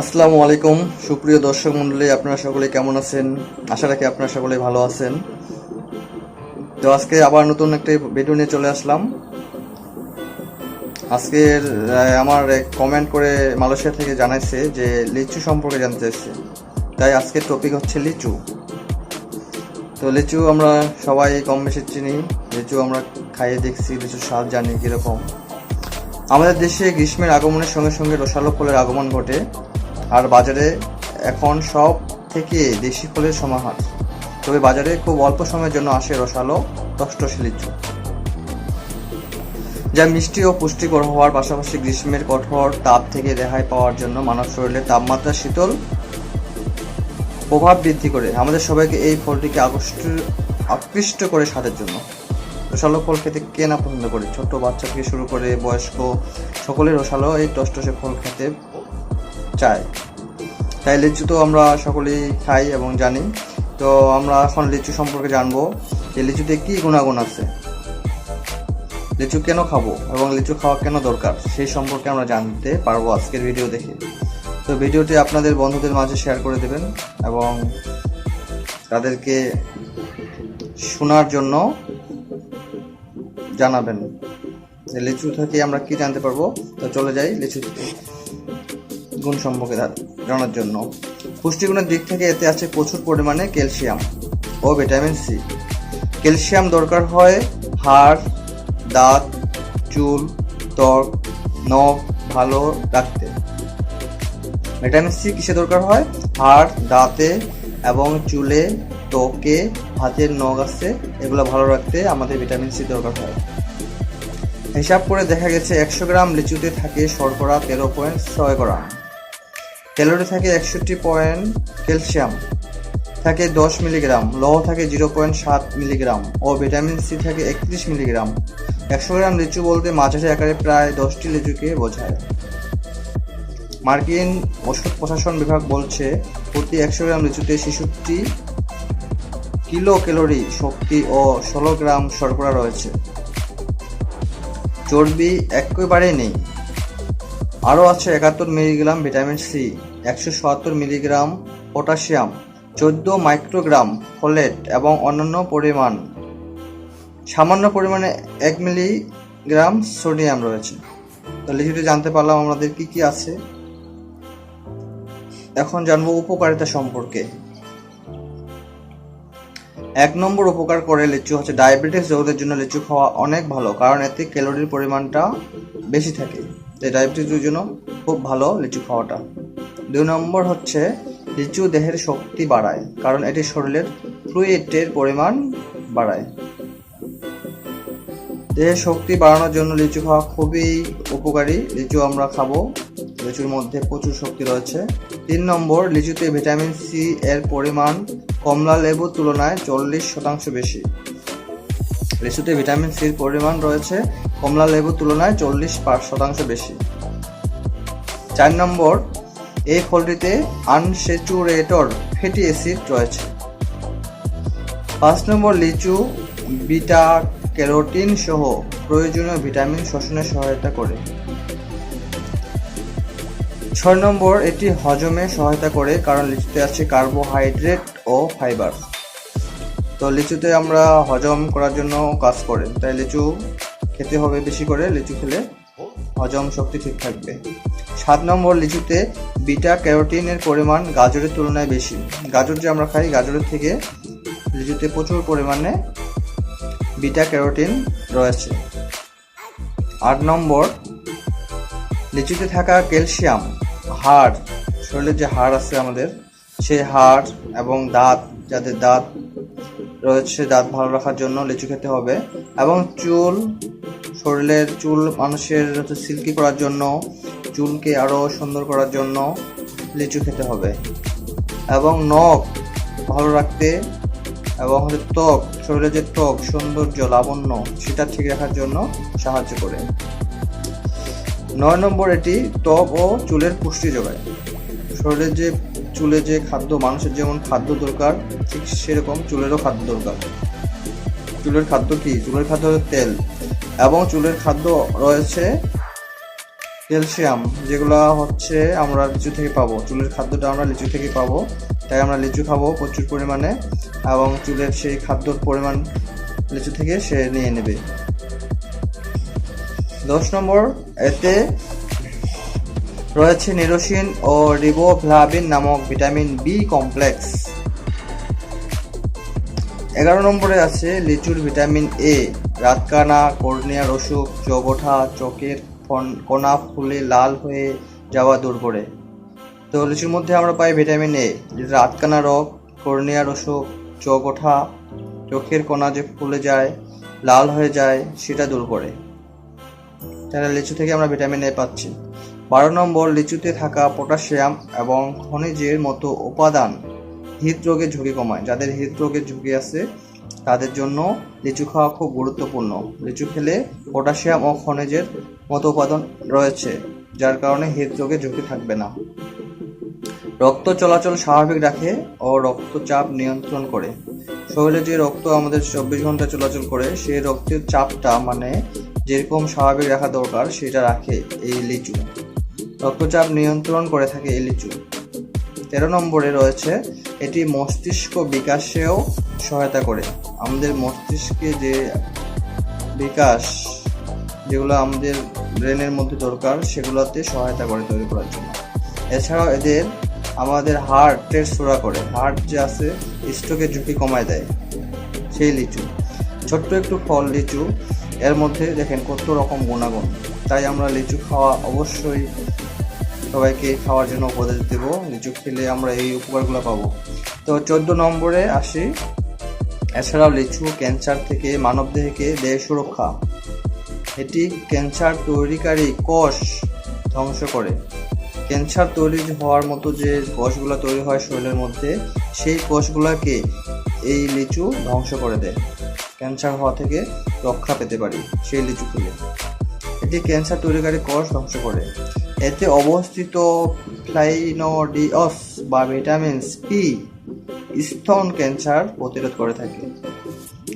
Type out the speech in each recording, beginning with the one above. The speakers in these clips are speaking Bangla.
আসসালামু আলাইকুম। সুপ্রিয় দর্শক মণ্ডলী, আপনারা সকলে কেমন আছেন? আশা রাখি আপনারা সকলে ভালো আছেন। তো আজকে আবার নতুন একটা ভিডিও নিয়ে চলে আসলাম। আজকের আমার কমেন্ট করে মালয়েশিয়া থেকে জানাইছে যে, লিচু সম্পর্কে জানতে চাইছে। তাই আজকের টপিক হচ্ছে লিচু। তো লিচু আমরা সবাই কম বেশি চিনি। লিচু আমরা খাইয়ে দেখছি, লিচুর স্বাদ জানি কীরকম। আমাদের দেশে গ্রীষ্মের আগমনের সঙ্গে সঙ্গে রসালো ফলের আগমন ঘটে। আর বাজারে এখন সব থেকে দেশি ফলের সমাহার। তবে বাজারে খুব অল্প সময়ের জন্য আসে রসালো লিচু যা মিষ্টি ও পুষ্টিকর হওয়ার পাশাপাশি গ্রীষ্মের কঠোর তাপ থেকে রেহাই পাওয়ার জন্য মানব শরীরের তাপমাত্রা শীতল প্রভাব বৃদ্ধি করে। আমাদের সবাইকে এই ফলটিকে আকৃষ্ট আকৃষ্ট করে স্বাদের জন্য। রসালো ফল খেতে কে না পছন্দ করে? ছোট বাচ্চা থেকে শুরু করে বয়স্ক সকলে রসালো এই টসটসে ফল খেতে চায়। তাই লিচু তো আমরা সকলেই খাই এবং জানি। তো আমরা এখন লিচু সম্পর্কে জানব যে লিচুতে কী গুণাগুণ আছে। লিচু কেন খাব এবং লিচু খাওয়া কেন দরকার সেই সম্পর্কে আমরা জানতে পারব আজকের ভিডিও দেখে। তো ভিডিওটি আপনাদের বন্ধুদের মাঝে শেয়ার করে দেবেন এবং তাদেরকে শোনার জন্য জানাবেন। লিচু থেকে আমরা কি জানতে পারব? তো চলে যাই লিচু গুণ সম্পর্কে জানার জন্য। পুষ্টিগুণের দিক থেকে এতে আছে প্রচুর পরিমাণে ক্যালসিয়াম ও ভিটামিন সি। ক্যালসিয়াম দরকার হয় হাড়, দাঁত, চুল, ত্বক, নখ, ভালো রাখতে। ভিটামিন সি কিসে দরকার হয়? হাড়, দাঁতে এবং চুলে ত্বকে, হাতের নখ আছে, এগুলো ভালো রাখতে আমাদের ভিটামিন সি দরকার হয়। হিসাব করে দেখা গেছে একশো গ্রাম লিচুতে থাকে শর্করা তেরো পয়েন্ট ছয় গ্রাম। ক্যালোরি থাকে একষট্টি পয়েন্ট ক্যালসিয়াম, থাকে দশ মিলিগ্রাম। লৌহ থাকে জিরো পয়েন্ট সাত মিলিগ্রাম। ও ভিটামিন সি থাকে একত্রিশ মিলিগ্রাম। একশো গ্রাম লিচু বলতে মাঝারি আকারে প্রায় দশটি লিচুকে বোঝায়। মার্কিন ওষুধ প্রশাসন বিভাগ বলছে, প্রতি একশো গ্রাম লিচুতে ছেষট্টি কিলো ক্যালোরি শক্তি ও ষোলো গ্রাম শর্করা রয়েছে। চর্বি একেবারেই নেই। আরও আছে একাত্তর মিলিগ্রাম ভিটামিন সি, একশো সত্তর মিলিগ্রাম পটাশিয়াম, চোদ্দ মাইক্রোগ্রাম ফোলেট এবং অন্যান্য পরিমাণ। সামান্য পরিমাণে এক মিলিগ্রাম সোডিয়াম রয়েছে। তো লিচুতে জানতে পারলাম আমাদের কি কি আছে। এখন জানব উপকারিতা সম্পর্কে। এক নম্বর উপকার করে লিচু হচ্ছে ডায়াবেটিস রোগীদের জন্য লিচু খাওয়া অনেক ভালো, কারণ এতে ক্যালোরির পরিমাণটা বেশি থাকে। তাই ডায়াবেটিসের জন্য খুব ভালো লিচু খাওয়াটা। দুই নম্বর হচ্ছে লিচু দেহের শক্তি বাড়ায়, কারণ এটি শরীরের ফ্লুইডের পরিমাণ বাড়ায়। দেহের শক্তি বাড়ানোর জন্য লিচু খাওয়া খুবই উপকারী। লিচু আমরা খাব, লিচুর মধ্যে প্রচুর শক্তি রয়েছে। তিন নম্বর, লিচুতে ভিটামিন সি এর পরিমাণ কমলা লেবুর তুলনায় চল্লিশ শতাংশ বেশি। লিচুতে ভিটামিন সির পরিমাণ রয়েছে, কমলা লেবুর তুলনায় চল্লিশ শতাংশ বেশি। চার নম্বর, এই ফলটিতে আনসেচুরেটর ফ্যাটি অ্যাসিড রয়েছে। পাঁচ নম্বর, লিচু, বিটা, ক্যারোটিন সহ প্রয়োজনীয় ভিটামিন শোষণে সহায়তা করে। ছয় নম্বর, এটি হজমে সহায়তা করে, কারণ লিচুতে আছে কার্বোহাইড্রেট ও ফাইবার। তো লিচুতে আমরা হজম করার জন্য কাজ করে, তাই লিচু খেতে হবে বেশি করে, লিচু খেলে হজম শক্তি ঠিক থাকবে। সাত নম্বর লিচুতে বিটা ক্যারোটিনের পরিমাণ গাজরের তুলনায় বেশি। গাজর যে আমরা খাই, গাজরের থেকে লিচুতে প্রচুর পরিমাণে বিটা ক্যারোটিন রয়েছে। আট নম্বর, লিচুতে থাকা ক্যালসিয়াম, হাড়, শরীরের যে হাড় আছে আমাদের সেই হাড় এবং দাঁত, যাদের দাঁত রয়েছে, দাঁত ভালো রাখার জন্য লিচু খেতে হবে এবং চুল, শরীরের চুল মানুষের সিল্কি করার জন্য, চুলকে আরও সুন্দর করার জন্য লিচু খেতে হবে। এবং নখ ভালো রাখতে এবং হচ্ছে ত্বক শরীরের যে ত্বক, সৌন্দর্য, লাবণ্য, সেটা ঠিক রাখার জন্য সাহায্য করে। নয় নম্বর এটি ত্বক ও চুলের পুষ্টি যোগায়। শরীরের যে চুলে যে খাদ্য, মানুষের যেমন খাদ্য দরকার, ঠিক সেরকম চুলেরও খাদ্য দরকার। চুলের খাদ্য কি? চুলের খাদ্য তেল। এবং চুলের খাদ্য রয়েছে ক্যালসিয়াম, যেগুলো হচ্ছে আমরা লিচু থেকে পাবো। চুলের খাদ্যটা আমরা লিচু থেকে পাবো, তাই আমরা লিচু খাব প্রচুর পরিমাণে, এবং চুলের সেই খাদ্যর পরিমাণ লিচু থেকে সে নিয়ে নেবে। দশ নম্বর, এতে রয়েছে নিরোসিন ও রিবোফ্লাভিন নামক ভিটামিন বি কমপ্লেক্স। এগারো নম্বরে আছে লিচুর ভিটামিন এ রাতকানা, কর্নিয়ার অসুখ চোখ ওঠা চোখের কোনা ফুলে লাল হয়ে যাওয়া দূর করে। তো লিচুর মধ্যে আমরা পাই ভিটামিন এ যেটা রাতকানা রোগ, কর্নিয়ার অসুখ চোখ ওঠা চোখের কোনা যে ফুলে যায়, লাল হয়ে যায়, সেটা দূর করে। তাহলে লিচু থেকে আমরা ভিটামিন এ পাচ্ছি। বারো নম্বর লিচুতে থাকা পটাশিয়াম এবং খনিজের মতো উপাদান হৃদরোগের ঝুঁকি কমায়। যাদের হৃদরোগের ঝুঁকি আছে, তাদের জন্য লিচু খাওয়া খুব গুরুত্বপূর্ণ। লিচু খেলে পটাশিয়াম ও খনিজের মতো উপাদান রয়েছে, যার কারণে হৃদরোগের ঝুঁকি থাকবে না। রক্ত চলাচল স্বাভাবিক রাখে ও রক্তচাপ নিয়ন্ত্রণ করে। শরীরে যে রক্ত আমাদের চব্বিশ ঘণ্টা চলাচল করে, সেই রক্তের চাপটা মানে যেরকম স্বাভাবিক রাখা দরকার, সেটা রাখে এই লিচু। রক্তচাপ নিয়ন্ত্রণ করে থাকে এই লিচু। তেরো নম্বরে রয়েছে, এটি মস্তিষ্ক বিকাশেও সহায়তা করে। আমাদের মস্তিষ্কে যে বিকাশ যেগুলো আমাদের ব্রেনের মধ্যে দরকার, সেগুলোতে সহায়তা করে তৈরি করার জন্য। এছাড়াও এদের আমাদের হার্টের সোরা করে। হার্ট যে আছে, স্ট্রোকের ঝুঁকি কমায় দেয় সেই লিচু। ছোট্ট একটু ফল লিচু, এর মধ্যে দেখেন কত রকম গুণাগুণ। তাই আমরা লিচু খাওয়া অবশ্যই সবাইকে খাওয়ার জন্য উপদেশ দেব লিচু খেলে আমরা এই উপকারগুলো পাবো। তো চোদ্দ নম্বরে আসি। এছাড়াও লিচু ক্যান্সার থেকে মানবদেহকে দেহ সুরক্ষা। এটি ক্যান্সার তৈরিকারী কোষ ধ্বংস করে। ক্যান্সার তৈরি হওয়ার মতো যে কোষগুলো তৈরি হয় শরীরের মধ্যে, সেই কোষগুলোকে এই লিচু ধ্বংস করে দেয়। ক্যান্সার হওয়া থেকে রক্ষা পেতে পারি সেই লিচু খেলে। এটি ক্যান্সার তৈরিকারী কোষ ধ্বংস করে। এতে অবস্থিত ফ্লাইনোডিওস বা ভিটামিন পি স্তন ক্যান্সার প্রতিরোধ করে থাকে।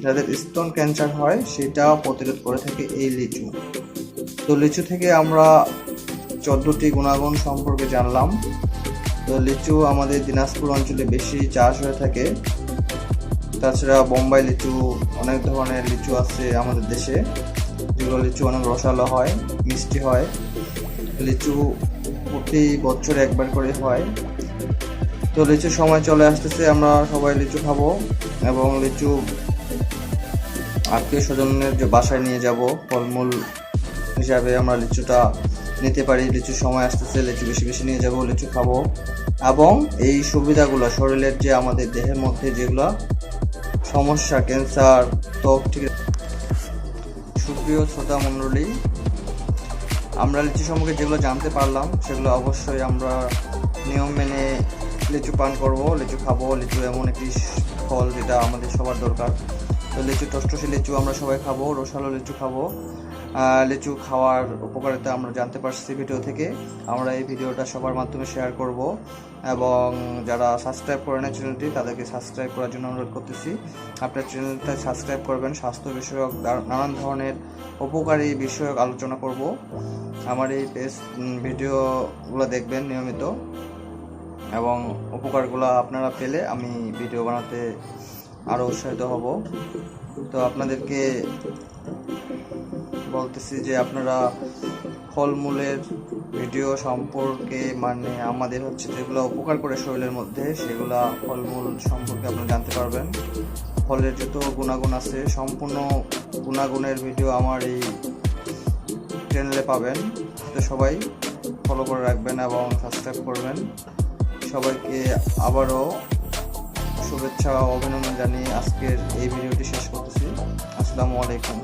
যাদের স্তন ক্যান্সার হয়, সেটা প্রতিরোধ করে থাকে এই লিচু। তো লিচু থেকে আমরা চোদ্দোটি গুণাগুণ সম্পর্কে জানলাম। তো লিচু আমাদের দিনাজপুর অঞ্চলে বেশি চাষ হয়ে থাকে। তাছাড়া বোম্বাই লিচু, অনেক ধরনের লিচু আছে আমাদের দেশে। যেগুলো লিচু অনেক রসালো হয়, মিষ্টি হয়। লিচু প্রতি বছর একবার করে হয়। তো লিচুর সময় চলে আসতেছে, আমরা সবাই লিচু খাব এবং লিচু আত্মীয় স্বজনের যে বাসায় নিয়ে যাব, ফলমূল হিসাবে আমরা লিচুটা নিতে পারি। লিচুর সময় আসতেছে, লিচু বেশি বেশি নিয়ে যাব, লিচু খাব। এবং এই সুবিধাগুলো, শরীরের যে আমাদের দেহের মধ্যে যেগুলো সমস্যা, ক্যান্সার, ত্বক ঠিক সুপ্রিয় শ্রোতা মণ্ডলী আমরা লিচু সম্পর্কে যেগুলো জানতে পারলাম, সেগুলো অবশ্যই আমরা নিয়ম মেনে লিচু পান করব, লিচু খাব, লিচু এমন একটি ফল যেটা আমাদের সবার দরকার। তো লিচু টসটসে লিচু আমরা সবাই খাব, রসালো লিচু খাব। লিচু খাওয়ার উপকারিতা আমরা জানতে পারছি ভিডিও থেকে। আমরা এই ভিডিওটা সবার মাধ্যমে শেয়ার করব এবং যারা সাবস্ক্রাইব করে না চ্যানেলটি তাদেরকে সাবস্ক্রাইব করার জন্য অনুরোধ করতেছি। আপনার চ্যানেলটা সাবস্ক্রাইব করবেন, স্বাস্থ্য বিষয়ক নানান ধরনের উপকারী বিষয়ক আলোচনা করব। আমার এই পেজ ভিডিওগুলো দেখবেন নিয়মিত এবং উপকারগুলো আপনারা পেলে আমি ভিডিও বানাতে আরও উৎসাহিত হব। তো আপনাদেরকে বলতেছি যে আপনারা ফলমূলের ভিডিও সম্পর্কে মানে আমাদের হচ্ছে যেগুলো উপকার করে শরীরের মধ্যে, সেগুলা ফলমূল সম্পর্কে আপনারা জানতে পারবেন। ফলের যত গুণাগুণ আছে, সম্পূর্ণ গুণাগুণের ভিডিও আমার এই চ্যানেলে পাবেন। তো সবাই ফলো করে রাখবেন এবং সাবস্ক্রাইব করবেন। সবাইকে আবারও শুভেচ্ছা অভিনন্দন জানিয়ে আজকের এই ভিডিওটি শেষ করতেছি। আসসালামু আলাইকুম।